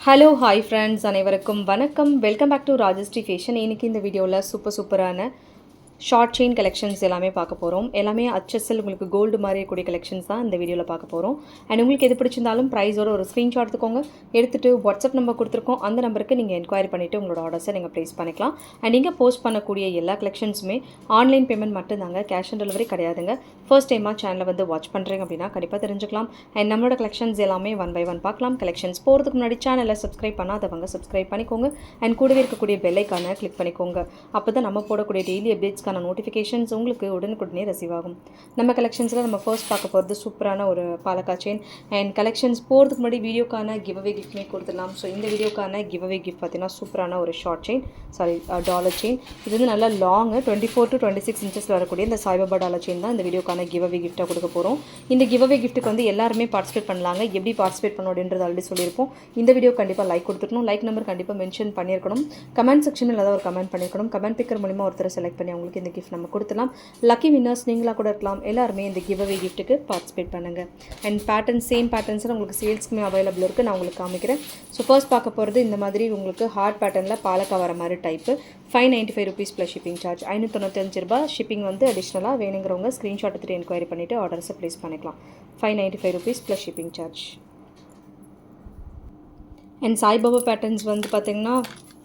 Hello hi friends அனைவருக்கும் வணக்கம். Welcome back to Rajashree fashion இன்னைக்கு இந்த வீடியோவில் சூப்பர் சூப்பரான ஷார்ட் செயின் கலெக்ஷன்ஸ் எல்லாமே பார்க்க போகிறோம் எல்லாமே அச்சஸில் உங்களுக்கு கோல்டு மாதிரி கூடிய கலெக்ஷன்ஸ் தான் இந்த வீடியோவில் பார்க்க போகிறோம் அண்ட் உங்களுக்கு எது பிடிச்சிருந்தாலும் ப்ரைஸோட ஒரு ஸ்க்ரீன்ஷாட் எடுத்துக்கோங்க. எடுத்துகிட்டு வாட்ஸ்அப் நம்பர் கொடுத்துருக்கோம். அந்த நம்பருக்கு நீங்கள் என்கொயரி பண்ணிவிட்டு உங்களோட ஆர்டர்ஸை நீங்கள் ப்ளேஸ் பண்ணிக்கலாம். அண்ட் நீங்கள் போஸ்ட் பண்ணக்கூடிய எல்லா கலெக்ஷன்ஸுமே ஆன்லைன் பேமெண்ட் மட்டும்தாங்க. கேஷ் ஆன் டெலிவரி கிடையாதுங்க. ஃபர்ஸ்ட் டைமாக சேனலை வந்து வாட்ச் பண்ணுறீங்க அப்படின்னா கண்டிப்பாக தெரிஞ்சுக்கலாம். அண்ட் நம்மளோட கலெக்ஷன்ஸ் எல்லாமே ஒன் பை ஒன் பார்க்கலாம். கலெக்ஷன்ஸ் போகிறதுக்கு முன்னாடி சேனலை சப்ஸ்கிரைப் பண்ணாதவங்க சப்ஸ்கிரைப் பண்ணிக்கோங்க. அண்ட் கூடவே இருக்கக்கூடிய பெல்லைக்கான கிளிக் பண்ணிக்கோங்க. அப்போ தான் நம்ம போடக்கூடிய டெய்லி அப்டேட்ஸ்க்கான நோட்டிஃபிகேஷன்ஸ் உங்களுக்கு உடனுக்குடனே ரிசீவ் ஆகும். நம்ம கலெக்ஷன்ஸில் நம்ம ஃபர்ஸ்ட் பார்க்க போகிறது சூப்பரான ஒரு பாலக்கா செயின் அண்ட் கலெக்ஷன்ஸ் போகிறதுக்கு முன்னாடி வீடியோக்கான கிவ் அவே கிஃப்ட்மே கொடுத்துடலாம். ஸோ இந்த வீடியோக்கான கிவ் அவே கிஃப்ட் பார்த்தீங்கன்னா சூப்பரான ஒரு short chain sorry dollar chain இது வந்து நல்லா long twenty four to twenty six இன்ச்சஸில் வரக்கூடிய இந்த சாய்பாபா டாலர் செயின் தான் இந்த வீடியோக்கான கிவ் அவே கிஃப்ட்டாக கொடுக்க போகிறோம் இந்த கிவ் அவே கிஃப்ட்டுக்கு வந்து எல்லாருமே பார்ட்டிசிபேட் பண்ணலாங்க. எப்படி பார்ட்டிசிபேட் பண்ணணும் அப்படின்றது ஆல்ரெடி சொல்லியிருப்போம். இந்த வீடியோ கண்டிப்பாக லைக் கொடுத்துருக்கணும் லைக் நம்பர் கண்டிப்பாக மென்ஷன் பண்ணியிருக்கணும். கமெண்ட் செக்ஷனில் ஏதாவது ஒரு கமெண்ட் பண்ணியிருக்கணும். கமெண்ட் பிக்கர் மூலிமா ஒருத்தர் செலக்ட் பண்ணி அவங்களுக்கு இந்த கிஃப்ட் நம்ம கொடுத்துலாம் லக்கி வின்னர்ஸ் நீங்களாக கூட இருக்கலாம். எல்லாருமே இந்த கிவ் அவே கிஃப்ட்டுக்கு பார்ட்டிசிபேட் பண்ணுங்கள் அண்ட் பேட்டர்ன் சேம் பேட்டர்ன்ஸில் உங்களுக்கு சேல்ஸ்க்குமே அவைலபிள் இருக்குது நான் உங்களுக்கு காமிக்கிறேன். ஸோ ஃபர்ஸ்ட் பார்க்க போகிறது இந்த மாதிரி உங்களுக்கு ஹார்ட் பேட்டர்னில் பாலக்கா வர மாதிரி type five ninety five rupees plus shipping charge ஐநூற்றி ரூபாய். ஷிப்பிங் வந்து அடிஷ்னலாக வேணுங்கிறவங்க ஸ்க்ரீன்ஷாட் எடுத்துகிட்டு என்கொயரி பண்ணிவிட்டு ஆர்டர்ஸை ப்ளேஸ் பண்ணிக்கலாம். Five ninety five rupees plus shipping charge and Saibaba patterns வந்து பார்த்திங்கன்னா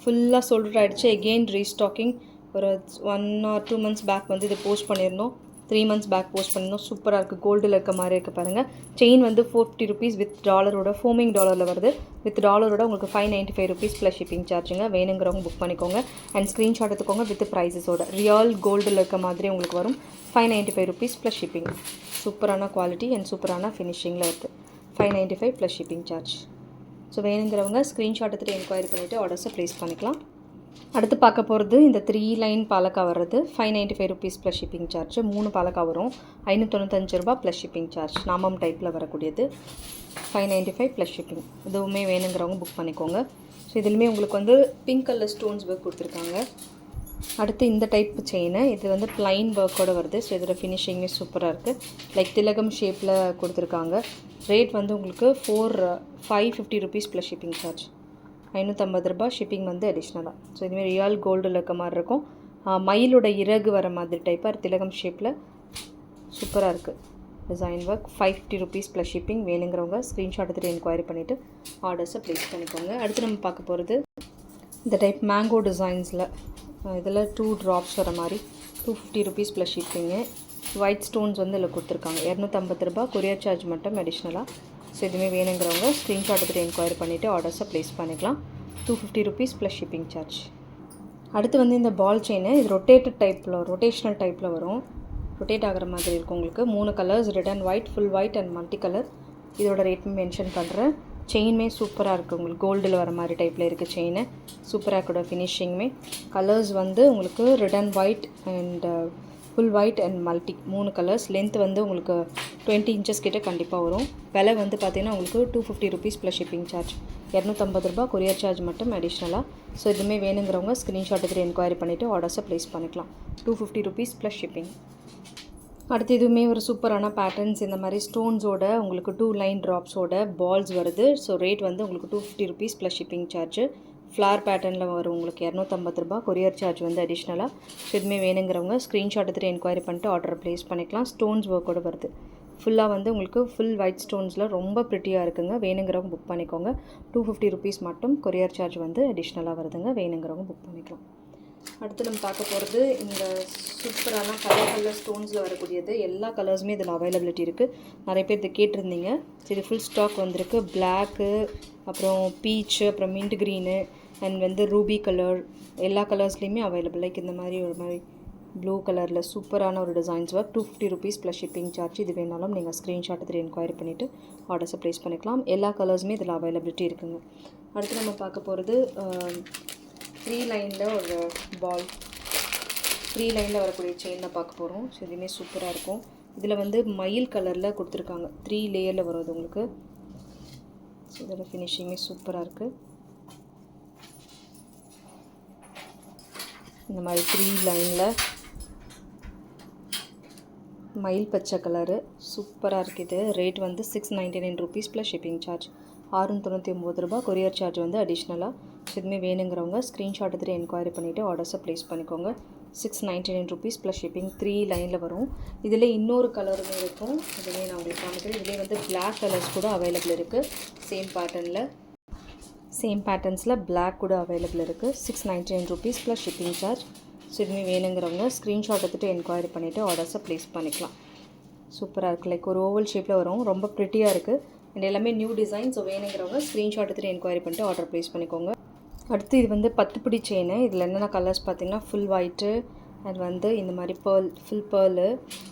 ஃபுல்லாக சோல்டர் ஆகிடுச்சு எகெயின் ரீஸ்டாக்கிங் ஒரு one or two months back வந்து இதை போஸ்ட் பண்ணியிருந்தோம் த்ரீ மந்த்ஸ் பேக் போஸ்ட் பண்ணியிருந்தோம் சூப்பராக இருக்குது கோல்டில் இருக்க மாதிரி இருக்குது பாருங்கள் செயின் வந்து ஃபோர்ட்டி ருபீஸ் வித் டாலரோட ஃபோமிங் டாலரில் வருது. வித் டாலரோட உங்களுக்கு five ninety five rupees plus shipping சார்ஜுங்க வேணுங்கிறவங்க புக் பண்ணிக்கோங்க. அண்ட் ஸ்க்ரீன்ஷாட் எடுத்துக்கோங்க வித் ப்ரைஸஸோட ரியல் கோல்டில் இருக்க மாதிரி உங்களுக்கு வரும். Five ninety five rupees plus shipping சூப்பரான குவாலிட்டி அண்ட் சூப்பரான ஃபினிஷிங்கில் இருக்குது five ninety five plus shipping charge so வேணுங்கிறவங்க ஸ்க்ரீன்ஷாட் எடுத்துகிட்டு என்கொயரி பண்ணிவிட்டு ஆர்டர்ஸை ப்ளேஸ் பண்ணிக்கலாம். அடுத்து பார்க்க போகிறது இந்த த்ரீ லைன் பாலக்கா வர்றது. Five ninety five rupees plus shipping charge மூணு பாலக்கா வரும். ஐநூற்றி ரூபா ப்ளஸ் ஷிப்பிங் சார்ஜ் நாமம் டைப்பில் வரக்கூடியது. Five ninety five plus shipping இதுவுமே வேணுங்கிறவங்க புக் பண்ணிக்கோங்க. ஸோ இதுலையுமே உங்களுக்கு வந்து பிங்க் கலர் ஸ்டோன்ஸ் ஒர்க் கொடுத்துருக்காங்க. அடுத்து இந்த டைப் செயின் இது வந்து ப்ளைன் ஒர்க்கோட வருது. ஸோ இதோட ஃபினிஷிங்கே சூப்பராக இருக்குது லைக் திலகம் ஷேப்பில் கொடுத்துருக்காங்க. ரேட் வந்து உங்களுக்கு four five fifty rupees plus shipping charge ஐநூற்றம்பது ரூபாய் ஷிப்பிங் வந்து அடிஷ்னலாக ஸோ இதுமாரி ரியல் கோல்டில் இருக்க மாதிரி இருக்கும். மயிலோட இறகு வர மாதிரி டைப்பாக திலகம் ஷேப்பில் சூப்பராக இருக்குது design work five fifty rupees plus shipping வேணுங்கிறவங்க ஸ்க்ரீன்ஷாட் எடுத்துகிட்டு என்கொயரி பண்ணிவிட்டு ஆர்டர்ஸை ப்ளேஸ் பண்ணிக்கோங்க. அடுத்து நம்ம பார்க்க போகிறது இந்த டைப் மேங்கோ டிசைன்ஸில் இதில் டூ ட்ராப்ஸ் வர மாதிரி two fifty rupees plus shipping white stones வந்து இதில் கொடுத்துருக்காங்க. இரநூத்தம்பது ரூபா கொரியர் சார்ஜ் மட்டும் அடிஷ்னலாக ஸோ எதுவுமே வேணுங்கிறவங்க ஸ்க்ரீன்ஷாட் எடுத்துகிட்டு என்கொயரி பண்ணிவிட்டு ஆர்டர்ஸை ப்ளேஸ் பண்ணிக்கலாம். Two fifty rupees plus shipping charge அடுத்து வந்து இந்த பால் செயின் இது ரொட்டேட்டட் டைப்பில் ரொட்டேஷ்னல் டைப்பில் வரும். ரொட்டேட் ஆகிற மாதிரி இருக்கும் உங்களுக்கு. மூணு colours red and white full white and multi colour இதோட ரேட்மே மென்ஷன் பண்ணுறேன் செயினுமே சூப்பராக இருக்குது உங்களுக்கு. கோல்டில் வர மாதிரி டைப்பில் இருக்குது செயின் சூப்பராக இருக்கோட ஃபினிஷிங்குமே கலர்ஸ் வந்து உங்களுக்கு red and white and full white and multi மூணு கலர்ஸ் லென்த் வந்து உங்களுக்கு டுவெண்ட்டி இன்ச்சஸ் கிட்டே கண்டிப்பாக வரும். விலை வந்து பார்த்தீங்கன்னா உங்களுக்கு two fifty rupees plus shipping charge இரநூத்தம்பது ரூபா கொரியர் சார்ஜ் மட்டும் அடிஷ்னலாக ஸோ இதுவுமே வேணுங்கிறவங்க ஸ்க்ரீன்ஷாட் எடுத்துகிட்டு என்கொயரி பண்ணிவிட்டு ஆர்டர்ஸை ப்ளேஸ் பண்ணிக்கலாம். Two fifty rupees plus shipping அடுத்து இதுவுமே ஒரு சூப்பரான பேட்டர்ன்ஸ் இந்த மாதிரி ஸ்டோன்ஸோட உங்களுக்கு டூ லைன் ட்ராப்ஸோட பால்ஸ் வருது. ஸோ ரேட் வந்து உங்களுக்கு two fifty rupees plus shipping charge flower பேட்டர்னில் வரும் உங்களுக்கு இரநூத்தம்பது ரூபா கொரியர் சார்ஜ் வந்து அடிஷ்னலாக ஸோ வேணுங்கிறவங்க ஸ்க்ரீன்ஷாட் எடுத்துகிட்டு என்கொயரி பண்ணிட்டு ஆர்டர் ப்ளேஸ் பண்ணிக்கலாம். ஸ்டோன்ஸ் ஒர்க்கோடு வருது. ஃபுல்லாக வந்து உங்களுக்கு ஃபுல் ஒயிட் ஸ்டோன்ஸில் ரொம்ப ப்ரிட்டியாக இருக்குங்க. வேணுங்கிறவங்க புக் பண்ணிக்கோங்க. டூ ஃபிஃப்டி ருபீஸ் மட்டும் கொரியர் சார்ஜ் வந்து அடிஷ்னலாக வருதுங்க. வேணுங்கிறவங்க புக் பண்ணிக்கலாம். அடுத்து நம்ம பார்க்க போகிறது இந்த சூப்பரான கலர் கலர் ஸ்டோன்ஸில் வரக்கூடியது. எல்லா கலர்ஸுமே இதில் அவைலபிலிட்டி இருக்குது நிறைய பேர் இதை கேட்டிருந்தீங்க. சரி ஃபுல் ஸ்டாக் வந்திருக்கு. பிளாக்கு அப்புறம் பீச்சு அப்புறம் மின்ட் க்ரீனு அண்ட் வந்து ரூபி கலர் எல்லா கலர்ஸ்லேயுமே அவைலபிள் லைக் இந்த மாதிரி ஒரு மாதிரி ப்ளூ கலரில் சூப்பரான ஒரு designs work two fifty rupees plus shipping charge இது வேணாலும் நீங்கள் ஸ்க்ரீன்ஷாட் இதில் என்கொயரி பண்ணிவிட்டு ஆர்டர்ஸை ப்ளேஸ் பண்ணிக்கலாம். எல்லா கலர்ஸுமே இதில் அவைலபிலிட்டி இருக்குங்க. அடுத்து நம்ம பார்க்க போகிறது த்ரீ லைனில் ஒரு பால் த்ரீ லைனில் வரக்கூடிய செயினில் பார்க்க போகிறோம் ஸோ இதுவுமே சூப்பராக இருக்கும். இதில் வந்து மயில் கலரில் கொடுத்துருக்காங்க. த்ரீ லேயரில் வரும் அது உங்களுக்கு. ஸோ இதோட ஃபினிஷிங்கே சூப்பராக இருக்குது இந்த மாதிரி த்ரீ லைனில் மயில் பச்சை கலரு சூப்பராக இருக்குது இது. ரேட் வந்து six ninety nine rupees plus shipping charge ஆறுநூற்றி தொண்ணூற்றி ஒம்பது ரூபா கொரியர் சார்ஜ் வந்து அடிஷ்னலாக ஸோ இதுவுமே வேணுங்கிறவங்க ஸ்க்ரீன்ஷாட் எடுத்துகிட்டு என்கொயரி பண்ணிவிட்டு ஆர்டர்ஸை ப்ளேஸ் பண்ணிக்கோங்க. Six ninety nine rupees plus shipping three லைனில் வரும். இதில் இன்னொரு கலருமே இருக்கும். இதுவே நான் உங்களுக்கு காமிக்கிறேன். இதிலே வந்து பிளாக் கலர்ஸ் கூட அவைலபிள் இருக்குது சேம் பேட்டர்னில் சேம் பேட்டர்ன்ஸில் பிளாக் கூட அவைலபிள் இருக்குது six ninety nine rupees plus shipping charge so இதுவுமே வேணுங்கிறவங்க ஸ்க்ரீன்ஷாட் எடுத்துகிட்டு என்கொயரி பண்ணிவிட்டு ஆர்டர்ஸை ப்ளேஸ் பண்ணிக்கலாம். சூப்பராக இருக்குது லைக் ஒரு ஓவல் ஷேப்பில் வரும். ரொம்ப ப்ரிட்டியாக இருக்குது அண்ட் எல்லாமே நியூ டிசைன் ஸோ வேணுங்கிறவங்க ஸ்க்ரீன்ஷாட் எடுத்துகிட்டு என்கொயரி பண்ணிட்டு ஆர்டர் ப்ளேஸ் பண்ணிக்கோங்க. அடுத்து இது வந்து பத்து பிடி செயின் இதில் என்னென்ன கலர்ஸ் பார்த்தீங்கன்னா ஃபுல் ஒயிட்டு அண்ட் வந்து இந்த மாதிரி பேர்ல் ஃபுல் பேர்லு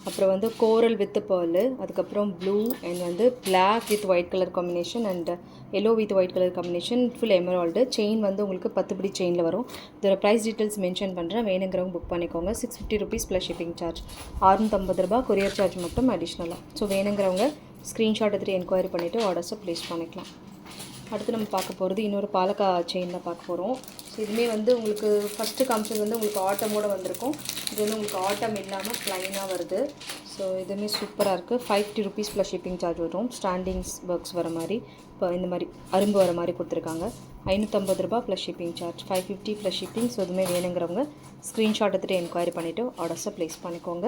அப்புறம் வந்து கோரல் வித் பேர்லு அதுக்கப்புறம் ப்ளூ அண்ட் வந்து black with white colour combination and yellow with white colour combination full emerald chain வந்து உங்களுக்கு பத்து பிடி செயினில் வரும். இதோட ப்ரைஸ் டீட்டெயில்ஸ் மென்ஷன் பண்ணுறேன் வேணுங்கிறவங்க புக் பண்ணிக்கோங்க. Six fifty rupees plus shipping charge ஆறுநூற்றம்பது ரூபா கொரியர் சார்ஜ் மட்டும் அடிஷ்னலாக ஸோ வேணுங்கிறவங்க ஸ்க்ரீன்ஷாட் எடுத்துகிட்டு என்கொயரி பண்ணிவிட்டு ஆர்டர்ஸை ப்ளேஸ் பண்ணிக்கலாம். அடுத்து நம்ம பார்க்க போகிறது இன்னொரு பாலக்கா செயின் தான் பார்க்க போகிறோம் ஸோ இதுவுமே வந்து உங்களுக்கு ஃபஸ்ட்டு காமிச்சது வந்து உங்களுக்கு ஆட்டமோட வந்திருக்கும். இது வந்து உங்களுக்கு ஆட்டம் இல்லாமல் ப்ளைனாக வருது. ஸோ இதுவுமே சூப்பராக இருக்குது five fifty rupees plus shipping charge வரும். ஸ்டாண்டிங்ஸ் ஒர்க்ஸ் வர மாதிரி இப்போ இந்த மாதிரி அரும்பு வர மாதிரி கொடுத்துருக்காங்க. ஐநூற்றம்பது ரூபா plus shipping charge five fifty plus shipping so எதுவுமே வேணுங்கிறவங்க ஸ்க்ரீன்ஷாட் எடுத்துகிட்டு என்கொயரி பண்ணிவிட்டு ஆர்டர்ஸை ப்ளேஸ் பண்ணிக்கோங்க.